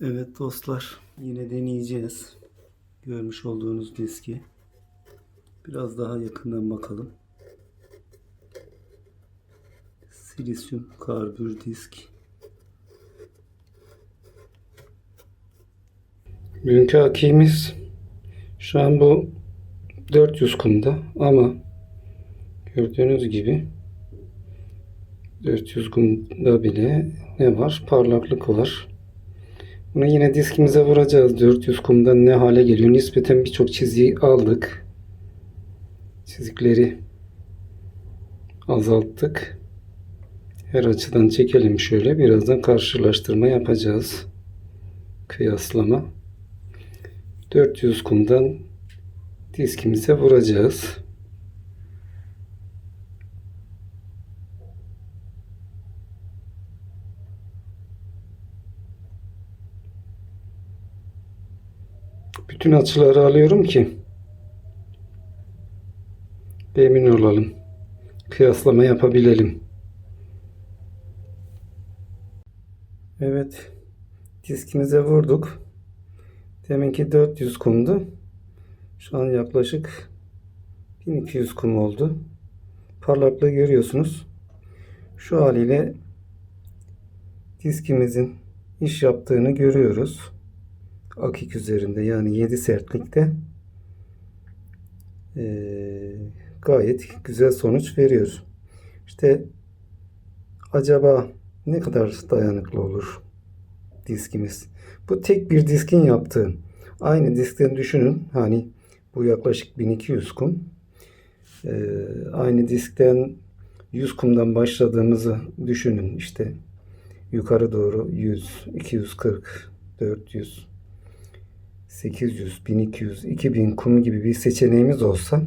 Evet dostlar yine deneyeceğiz. Görmüş olduğunuz diski. Biraz daha yakından bakalım. Silisyum karbür disk. Bugünkü akimiz şu an bu 400 kumda ama gördüğünüz gibi 400 kumda bile ne var? Parlaklık var. Bunu yine diskimize vuracağız. 400 kumdan ne hale geliyor? Nispeten birçok çizgi aldık. Çizikleri azalttık. Her açıdan çekelim şöyle. Birazdan karşılaştırma yapacağız. Kıyaslama. 400 kumdan diskimize vuracağız. Bütün açıları alıyorum ki emin olalım. Kıyaslama yapabilelim. Evet. Diskimize vurduk. Deminki 400 kumdu. Şu an yaklaşık 1200 kum oldu. Parlaklığı görüyorsunuz. Şu haliyle diskimizin iş yaptığını görüyoruz. Akik üzerinde yani 7 sertlikte ee, gayet güzel sonuç veriyor. İşte acaba ne kadar dayanıklı olur diskimiz? Bu tek bir diskin yaptığı. Aynı diskten düşünün. Hani bu yaklaşık 1200 kum. Ee, aynı diskten 100 kumdan başladığımızı düşünün. İşte yukarı doğru 100, 240, 400, 800, 1200, 2000 kum gibi bir seçeneğimiz olsa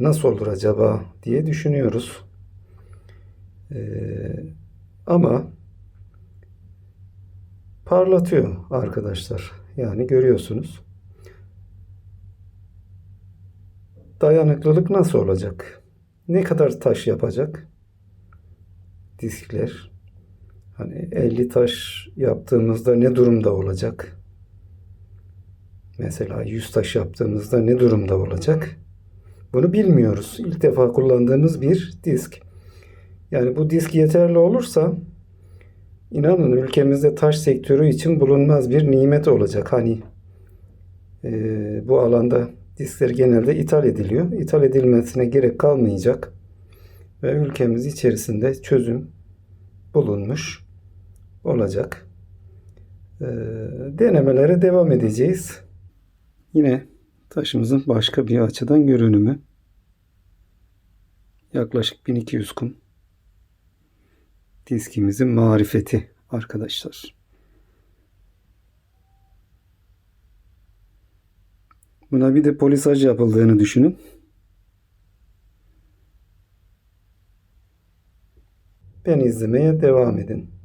nasıl olur acaba diye düşünüyoruz. Ee, ama parlatıyor arkadaşlar. Yani görüyorsunuz. Dayanıklılık nasıl olacak? Ne kadar taş yapacak? Diskler. Hani 50 taş yaptığımızda ne durumda olacak? Mesela 100 taş yaptığımızda ne durumda olacak? Bunu bilmiyoruz. İlk defa kullandığımız bir disk. Yani bu disk yeterli olursa inanın ülkemizde taş sektörü için bulunmaz bir nimet olacak. Hani e, bu alanda diskler genelde ithal ediliyor. İthal edilmesine gerek kalmayacak. Ve ülkemiz içerisinde çözüm bulunmuş olacak. E, denemelere devam edeceğiz. Yine taşımızın başka bir açıdan görünümü. Yaklaşık 1200 kum. Diskimizin marifeti arkadaşlar. Buna bir de polisaj yapıldığını düşünün. Ben izlemeye devam edin.